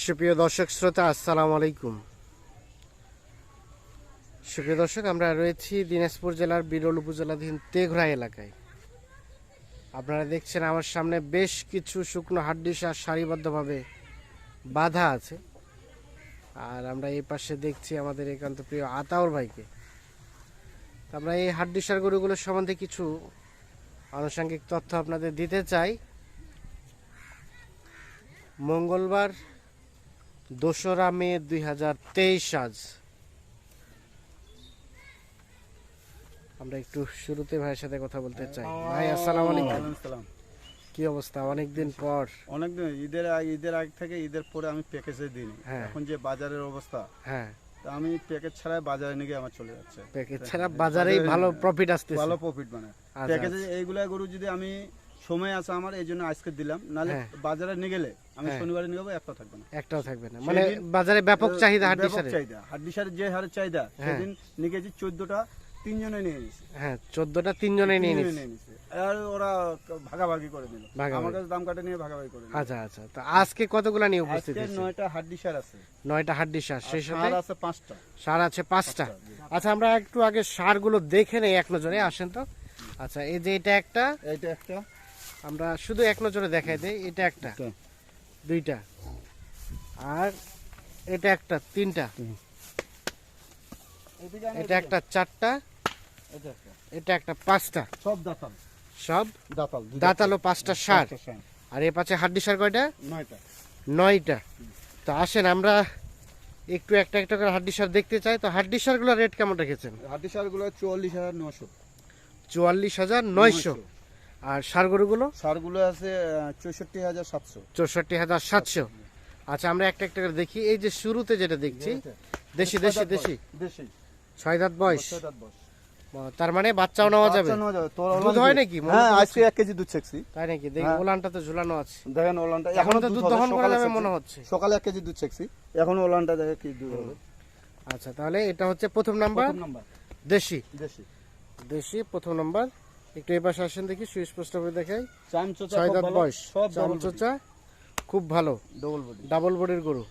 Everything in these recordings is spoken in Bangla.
সুপ্রিয় দর্শক শ্রোতা, আসসালামু আলাইকুম। সুপ্রিয় দর্শক, আমরা রয়েছি দিনাজপুর জেলার বিরল উপজেলাধীন তেঘরা এলাকায়। আপনারা দেখছেন আমার সামনে বেশ কিছু শুকনো হাড্ডিসার সারিবদ্ধভাবে বাধা আছে। আর আমরা এই পাশে দেখছি আমাদের একান্ত প্রিয় আতাউর ভাইকে। আমরা এই হাড্ডিসার গরুগুলোর সম্বন্ধে কিছু আনুষঙ্গিক তথ্য আপনাদের দিতে চাই। মঙ্গলবার দোসরা মে দুই হাজার তেইশ আজ। আমরা একটু শুরুতে ভাইয়ের সাথে কথা বলতে চাই। ভাই আসসালামু আলাইকুম। কি অবস্থা? অনেকদিন পর। অনেকদিন ঈদের আগে ঈদের আগ থেকে ঈদের পরে আমি প্যাকেজে দিই হ্যাঁ। এখন যে বাজারের অবস্থা হ্যাঁ। তা আমি প্যাকেজ ছাড়াই বাজারে নিয়ে আমার চলে যাচ্ছে। প্যাকেজ ছাড়া বাজারেই ভালো প্রফিট আসছে ভালো প্রফিট মানে। আচ্ছা, প্যাকেজে এইগুলা গরু যদি আমি সময় আছে আমার এই জন্য আজকে দিলাম। নাহলে হ্যাঁ। বাজারে নিয়ে গেলে আমি হ্যাঁ। শনিবারে নিয়ে যাব একটা থাকবে না। একটাও থাকবে না। মানে বাজারে ব্যাপক চাহিদা হাড্ডি ব্যাপক চাহিদা হাড্ডি সারের যে হারে চাহিদা হ্যাঁ। সেদিন নিয়ে গেছি চোদ্দটা তিনজনে নিয়ে নিয়েছে হ্যাঁ চোদ্দটা তিনজনে নিয়ে তিনজনে নিচ্ছে নিয়ে নিয়েছে আর ওরা ভাগাভাগি করে নিল আমার কাছে দাম কাটে নিয়ে ভাগাভাগি করে আচ্ছা আচ্ছা। তো আজকে কতগুলা নিয়ে উপস্থিত নয়টা হাড্ডি সার আছে। নয়টা হাড্ডি সার। সেই সাথে আর আছে পাঁচটা। সার আছে পাঁচটা। আচ্ছা আমরা একটু আগে সারগুলো দেখে নেই এক নজরে। আসেন তো। আচ্ছা এই যে এটা একটা এইটা একটা। আমরা শুধু এক নজরে দেখাই দেই। এটা একটা। দুইটা। আর এটা একটা তিনটা। এটা একটা চারটা এটা একটা। পাঁচটা। সব দাতাল। সব দাতাল দাঁতালো পাঁচটা সার। আর এ পাশে হাড্ডি সার কয়টা? নয়টা। নয়টা। তো আসেন আমরা একটু একটা একটা করে হাড্ডি সার দেখতে চাই। তো হাড্ডি সারগুলো রেট কেমন রেখেছেন? হাড্ডি সারগুলো চুয়াল্লিশ হাজার নশো চুয়াল্লিশ হাজার নয়শো। আর সার গরুগুলো? সারগুলো আছে চৌষট্টি হাজার সাতশো। চৌষট্টি হাজার সাতশো। আচ্ছা আমরা একটা একটা করে দেখি। এই যে শুরুতে যেটা দেখছি দেশি দেশি দেশি? দেশি। ছয় দাঁত বয়স। তার মানে বাচ্চাও নেওয়া যাবে? দুধ হয় নাকি? হ্যাঁ আজকে এক কেজি দুধ ছেকছি। তাই নাকি? দেখি হ্যাঁ। ওলানটা তো ঝুলানো আছে। দেখেন ওলানটা এখন তো দুধ দহন করা যাবে মনে হচ্ছে। সকালে এক কেজি দুধ ছেকছি এখন ওলানটা দেখে কি দুধ হবে। আচ্ছা তাহলে এটা হচ্ছে প্রথম নাম্বার। প্রথম নাম্বার। দেশি। দেশি। দেশি প্রথম নাম্বার। একটু এই পাশে আসেন দেখি সুস্পষ্ট করে দেখাই। ছয় দাঁত বয়স। চামচোচা খুব ভালো। ডবল বডি ডাবল বডির গরু।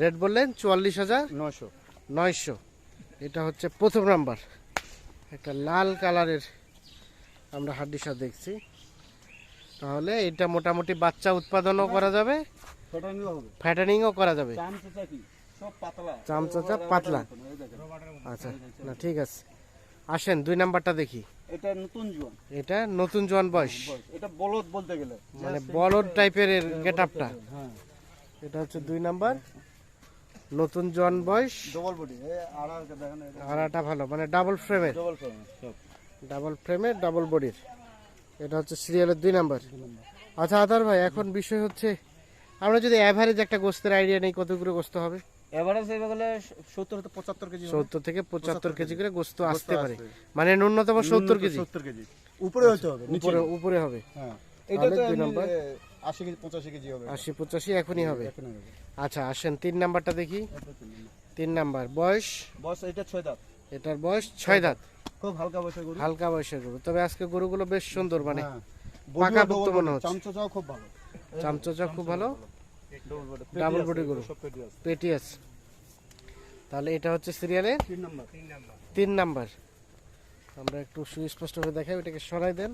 রেট বললেন চুয়াল্লিশ হাজার নয়শো। নয়শো। এটা হচ্ছে প্রথম নাম্বার। একটা লাল কালারের আমরা হাড্ডিসা দেখছি। তাহলে এটা মোটামুটি বাচ্চা উৎপাদনও করা যাবে ফ্যাটানিংও করা যাবে। চামচোচা পাতলা। আচ্ছা না ঠিক আছে। আসেন দুই নাম্বারটা দেখি। এটা নতুন জোয়ান। এটা নতুন জোয়ান বয়স। এটা বলদ বলতে গেলে। মানে বলদ টাইপের গেট আপটা হ্যাঁ। এটা হচ্ছে দুই নাম্বার। নতুন জোয়ান বয়স। ডবল বডি আড়াটা ভালো মানে ডাবল ফ্রেমের ডবল ফ্রেম সব। ডাবল ফ্রেমের ডাবল বডির এটা হচ্ছে সিরিয়ালের দুই নাম্বার। আচ্ছা আদার ভাই এখন বিষয় হচ্ছে আমরা যদি অ্যাভারেজ একটা গোস্তের আইডিয়া নেই কতগুলো গোস্ত হবে? এভারেজ এবার গেলে সত্তর থেকে পঁচাত্তর কেজি হবে। সত্তর থেকে পঁচাত্তর কেজি করে গোস্ত আসতে পারে। মানে ন্যূনতম সত্তর কেজি। সত্তর কেজি। উপরে হতে হবে উপরে উপরে হবে। হ্যাঁ। এটা তো দুই নাম্বার। এ, আশি কেজি পঁচাশি কেজি হবে। আশি পঁচাশি এখনই হবে। আচ্ছা আসেন তিন নাম্বারটা দেখি। তিন নাম্বার। বয়স? বস এটা ছয় দাঁত। এটার বয়স ছয় দাঁত। খুব হালকা বয়সের গরু। হালকা বয়সের গরু। তবে আজকে গরুগুলো বেশ সুন্দর মানে হ্যাঁ। পাকা বডিও মনে হচ্ছে। চামচোচাও খুব ভালো। চামচোচা খুব ভালো। ডবল বডি গরু। সব পেটি আছে। পেটি আছে। তাহলে এটা হচ্ছে সিরিয়ালের তিন নাম্বার। আমরা একটু সুস্পষ্ট করে দেখাই এটাকে সরাই দেন।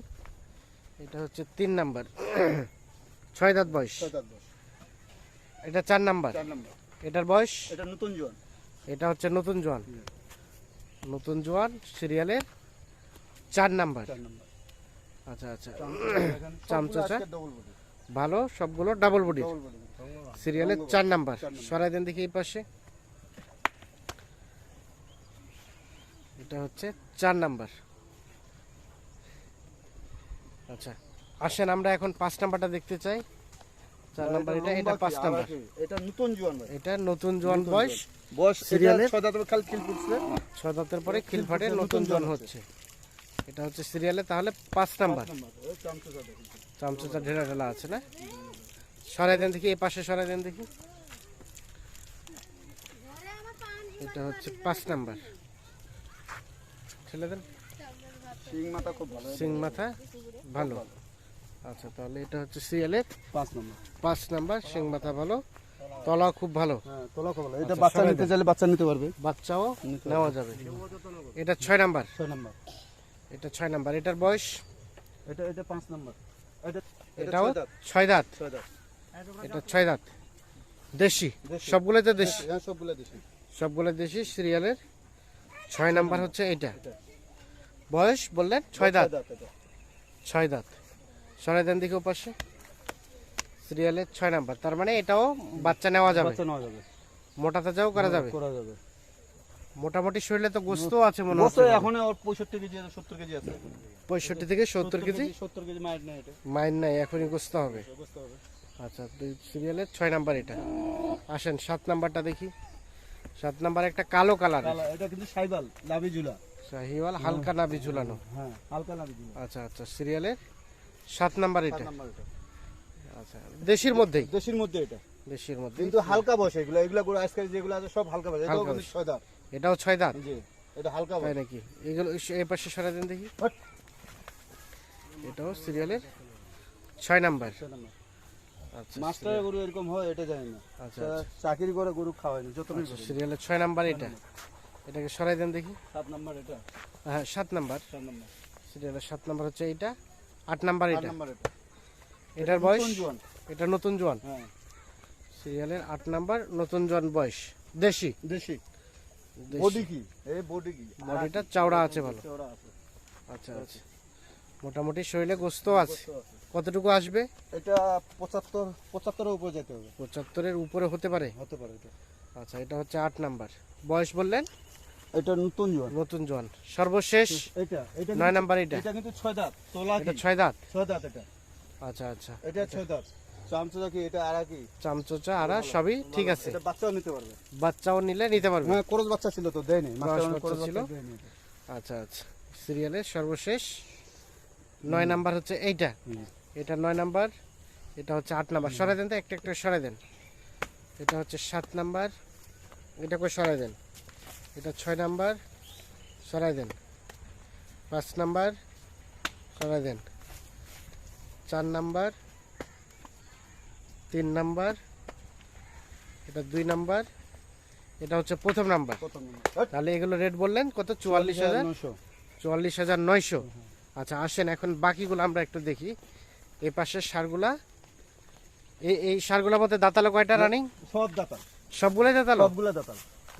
এটা হচ্ছে তিন নাম্বার। ছয় দাঁত বয়স। এটা চার নাম্বার। এটার বয়স? এটা নতুন জোয়ান। এটা হচ্ছে নতুন জোয়ান। নতুন জোয়ান সিরিয়ালের চার নাম্বার। আচ্ছা আচ্ছা। ডবল বডি ভালো সবগুলো ডাবল বডি ডবল বডি সিরিয়ালের চার নাম্বার। সরাই দেন দেখি এই পাশে। এটা হচ্ছে চার নাম্বার। আচ্ছা আসেন আমরা এখন পাঁচ নাম্বারটা দেখতে চাই। চার নাম্বার এটা এটা পাঁচ নাম্বার। এটা নতুন জোয়ান এটা নতুন জোয়ান বয়স। বয়স ছয় খালি ফুটছে। ছয় দাঁতের পরে খিল ফাটে নতুন জোয়ান হচ্ছে। এটা হচ্ছে সিরিয়ালে তাহলে পাঁচ নাম্বার। চামচোচা ঢেলা ঢেলা আছে না? সরাই দেন দেখি এই পাশে সরাই দেন দেখি। এটা হচ্ছে পাঁচ নাম্বার। ছেলে দেন। শিং মাথা খুব ভালো। সিং মাথা ভালো। আচ্ছা তাহলে এটা হচ্ছে সিরিয়ালের পাঁচ নম্বর। পাঁচ নাম্বার সিং মাথা ভালো। তলা খুব ভালো। হ্যাঁ কবলা এটা আচ্ছা, বাচ্চা নিতে চাইলে বাচ্চা নিতে পারবে। বাচ্চাও নেওয়া যাবে। এটা ছয় নাম্বার। ছয় নাম্বার। এটা ছয় নাম্বার। এটার বয়স? এটা এটা পাঁচ নাম্বার। এটা এটা এটাও ছয় দাঁত। ছয় দাঁত। এটা ছয় দাঁত। দেশি। সবগুলো তো দেশি? হ্যাঁ সবগুলো দেশি। সবগুলো দেশি সিরিয়ালের? ছয় নাম্বার হচ্ছে এটা। বয়স বললেন ছয় দাঁত। ছয় দাঁত সরাই দেন দিকে পাশে সিরিয়ালের ছয় নাম্বার। তার মানে এটাও বাচ্চা নেওয়া যাবে। মোটা তাজাও করা যাবে। করা যাবে। মোটামুটি শরীরে তো গোস্ত আছে মনে গোস্ত হচ্ছে। এখন ওর পঁয়ষট্টি কেজি আছে সত্তর কেজি আছে। পঁয়ষট্টি থেকে সত্তর কেজি? সত্তর কেজি মায়ের নেই এটা। নাই এখনই গোস্ত হবে। বুঝতে হবে। আচ্ছা দুই সিরিয়ালের ছয় নাম্বার এটা। আসেন সাত নাম্বারটা দেখি। সাত নাম্বার একটা কালো কালার। এটা কিন্তু সাইবাল লাভি ঝুলা শাহিওয়াল হালকা নাবি ঝুলানো হ্যাঁ হালকা লাভি ঝুলা আচ্ছা আচ্ছা সিরিয়ালের সাত নাম্বার এটা। আচ্ছা দেশির মধ্যেই? দেশির মধ্যে এটা। দেশির মধ্যে। কিন্তু হালকা বসে এগুলো এগুলো গরু আজকাল যেগুলো আছে সব হালকা বসে এটাও কিন্তু ছয় দাঁত। এটাও ছয় দাঁত? জি এটা হালকা বসে নাকি? এগুলো এই পাশে সরাই দেন দেখি। এটাও সিরিয়ালের ছয় নাম্বার। ছয় নাম্বার। আচ্ছা মাস্টারের গরু এরকম হয় এটা জানি না। আচ্ছা তা চাকরি করে গরু খাওয়ায় না আচ্ছা করি। সিরিয়ালের ছয় নাম্বার এটা? এটাকে সরাই দেন দেখি। সাত নাম্বার এটা? হ্যাঁ সাত নাম্বার। চার নাম্বার। সিরিয়ালের সাত নাম্বার হচ্ছে এইটা আট নাম্বার এটা। এটার বয়স। এটা নতুন জোয়ান? হ্যাঁ। সিরিয়ালের আট নাম্বার নতুন জোয়ান বয়স। দেশি? দেশি। দেশি। বডি কি? এই বডি কি? বডিটা চওড়া আছে ভালো। চওড়া আছে। আচ্ছা আচ্ছা। মোটামুটি শরীরে গোস্ত আছে? কতটুকু আসবে? এটা পঁচাত্তর পঁচাত্তরের উপরে যেতে হবে। পঁচাত্তরের উপরে হতে পারে? হতে পারে এটা। আচ্ছা এটা হচ্ছে আট নাম্বার। বয়স বললেন? এটা নতুন জোয়ান। নতুন জোয়ান। সর্বশেষ এটা এটা নয় নাম্বার এটা। এটা কিন্তু ছয় দাঁত তোলা এটা ছয় দাঁত? ছয় দাঁত এটা। আচ্ছা আচ্ছা। এটা ছয় দাঁত। চামচা কি? এটা আড়া কি? চামচোচা আরা সবই ঠিক আছে। এটা বাচ্চাও নিতে পারবে। বাচ্চাও নিলে নিতে পারবে? হ্যাঁ করজ বাচ্চা ছিল তো দেয়নি। মাস্টার বাচ্চা ছিল? আচ্ছা আচ্ছা। সিরিয়ালের সর্বশেষ। নয় নাম্বার হচ্ছে এইটা। এটা নয় নাম্বার এটা হচ্ছে আট নাম্বার। সরাই দেন তো একটা একটা সরাই দেন। এটা হচ্ছে সাত নাম্বার এটা করে সরাই দেন। এটা ছয় নাম্বার সরাই দেন। পাঁচ নাম্বার সরাই দেন। চার নাম্বার তিন নাম্বার এটা দুই নাম্বার এটা হচ্ছে প্রথম নাম্বার। তাহলে এগুলো রেট বললেন কত? চুয়াল্লিশ হাজার। চুয়াল্লিশ হাজার নয়শো। আচ্ছা আসেন এখন বাকিগুলো আমরা একটু দেখি। এই পাশের সারগুলা? এই এই সারগুলোর মধ্যে দাঁতালো কয়টা রানিং? সব দাতা সবগুলোই দাঁতালো? সবগুলা দাতা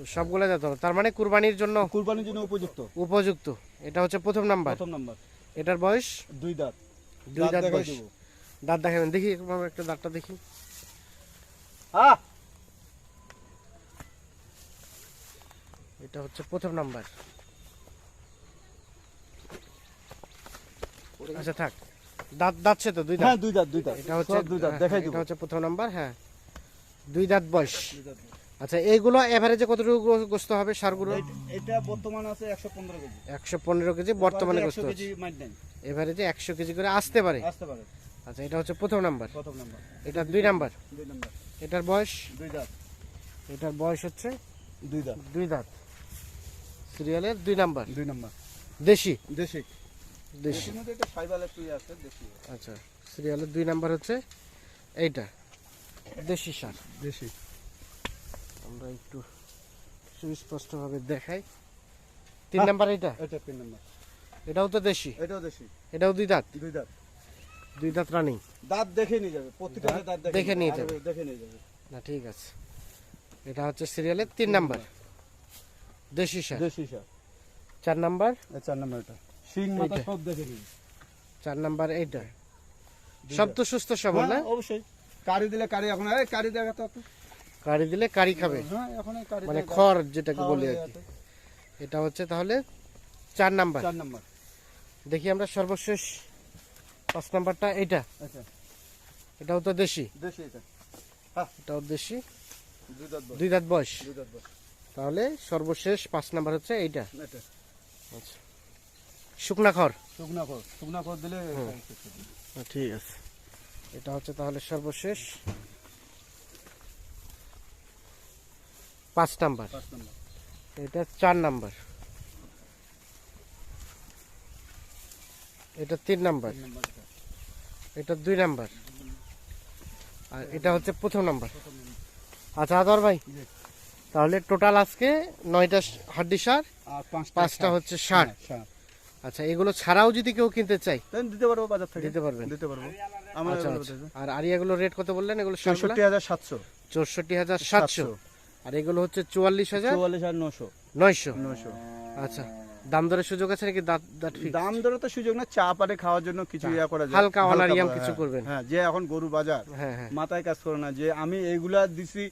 সবগুলো দাঁতালো। তার মানে কুরবানির জন্য কুরবানির জন্য উপযুক্ত। উপযুক্ত। এটা হচ্ছে প্রথম নাম্বার। প্রথম নাম্বার। এটার বয়স? দুই দাঁত। দুই দাঁত বয়স। দাঁত দেখাবেন দেখি ভাবে একটা দাঁতটা দেখি। আহ! এটা হচ্ছে প্রথম নাম্বার। আচ্ছা থাক। দাঁত দাঁতছে তো দুই দাঁত? হ্যাঁ দুই দাঁত দুই দাঁত। এটা হচ্ছে দুই দাঁত দেখাই এটা হচ্ছে প্রথম নাম্বার হ্যাঁ। দুই দাঁত বয়স। আচ্ছা এইগুলো এভারেজে কতটুকু গো- গোস্ত হবে সারগুলো এটা বর্তমান আছে একশো পনেরো কেজি। একশো পনেরো কেজি বর্তমানে গোস্ত একশো আছে। এভারেজে একশো কেজি করে আসতে পারে। আসতে পারে। আচ্ছা এটা হচ্ছে প্রথম নাম্বার। প্রথম নাম্বার। এটা দুই নাম্বার। দুই নাম্বার। এটার বয়স? দুই দাঁত। এটার বয়স হচ্ছে? দুই দাঁত। দুই দাঁত। সিরিয়ালের দুই নাম্বার। দুই নাম্বার। দেশি? দেশি। দেশি। দেশির মধ্যে একটা সাইবাল একটু দেশি। আচ্ছা সিরিয়ালের দুই নাম্বার হচ্ছে এইটা দেশি সার। দেশি। আমরা একটু সুস্পষ্টভাবে দেখাই। তিন নাম্বার এটা এটা তিন নাম্বার। এটাও তো দেশি? এটাও দেশি। এটাও দুই দাঁত? দুই দাঁত। দুই দাঁত রানিং দাঁত দেখে নিয়ে যাবে প্রতিটা দাঁত দেখে নিয়ে যাবে। দেখে নিয়ে যাবে। না ঠিক আছে। এটা হচ্ছে সিরিয়ালের তিন নাম্বার। দেশি সার। দেশি সার। চার নাম্বার? এই চার নাম্বার এটা। শিং মাথা সব দেখে নিয়ে চার নাম্বার এইটা। সব তো সুস্থ সবল না? হ্যাঁ, অবশ্যই। কারি দিলে কারি এখন এই কারি দেখা তো। কাড়ি দিলে কারি খাবে। হ্যাঁ এখন কারি মানে খড় যেটাকে বলি আর কি। এটা হচ্ছে তাহলে চার নাম্বার। চার নাম্বার। দেখি আমরা সর্বশেষ পাঁচ নাম্বারটা এটা আচ্ছা। এটাও তো দেশি। দেশি এটা। এটাও দেশি। দুই দাঁত বয়স, দুই দাঁত বয়স। দুই দাঁত বয়স। তাহলে সর্বশেষ পাঁচ নাম্বার হচ্ছে এইটা। আচ্ছা। শুকনা খড় শুকনা কর শুকনা কর দিলে হ্যাঁ, ঠিক আছে। এটা হচ্ছে তাহলে সর্বশেষ। পাঁচ নাম্বার। এটা চার নাম্বার। এটা তিন নাম্বার। এটা। দুই নাম্বার। আর এটা হচ্ছে প্রথম নাম্বার। আচ্ছা আদর ভাই তাহলে টোটাল আজকে নয়টা হাড্ডি সার আর পাঁচটা পাঁচটা হচ্ছে ষাট হ্যাঁ, ষাট। আচ্ছা এগুলো ছাড়াও যদি কেউ কিনতে চাই দিতে পারব বাজার থেকে। দিতে পারবেন? দিতে পারব। আমার আচ্ছা আচ্ছা। আর আরিয়াগুলো রেট কত বললেন? এগুলো চৌষট্টি হাজার সাতশো। চৌষট্টি হাজার সাতশো। আর এগুলো হচ্ছে চুয়াল্লিশ হাজার? চুয়াল্লিশ হাজার নশো। নয়শো। নশো আচ্ছা দাম দরের সুযোগ আছে নাকি? দাঁত দাঁত দাম দরে তো সুযোগ না চা পারে খাওয়ার জন্য কিছু ইয়া করা যায়। হালকা অনারিয়াম কিছু হ্যাঁ। করবেন। হ্যাঁ যে এখন গরু বাজার হ্যাঁ হ্যাঁ। মাথায় কাজ করে না। যে আমি এইগুলা দিছি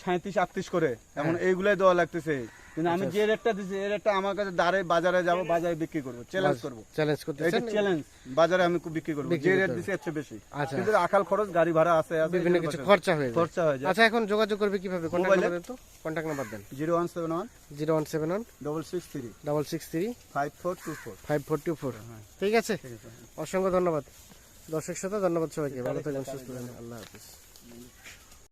সাঁত্রিশ আটত্রিশ করে এখন এইগুলাই দেওয়া লাগতেছে। কিন্তু আমি যে রেটটা দিছি এই রেটটা আমার কাছে দাঁড়ে বাজারে যাব বাজারে বিক্রি করব চ্যালেঞ্জ করব। চ্যালেঞ্জ এটা চ্যালেঞ্জ বাজারে আমি খুব বিক্রি করব। যে রেট। দিছি এর চেয়ে বেশি। আচ্ছা। কিন্তু আকাল খরচ গাড়ি ভাড়া আছে আছে বিভিন্ন কিছু খরচা হয়ে যায়। খরচা হয়ে যায়। আচ্ছা এখন যোগাযোগ করবে কীভাবে? কন্ট্যাক্ট মোবাইলে? নাম্বার তো? কন্ট্যাক্ট নাম্বার দেন। Zero one seven one zero one seven one double six three double six three five four two four five four two four ঠিক আছে? অসংখ্য ধন্যবাদ। দর্শক শ্রোতা ধন্যবাদ সবাইকে। ভালো থাকবেন সুস্থ থাকবেন। আল্লাহ হাফিজ।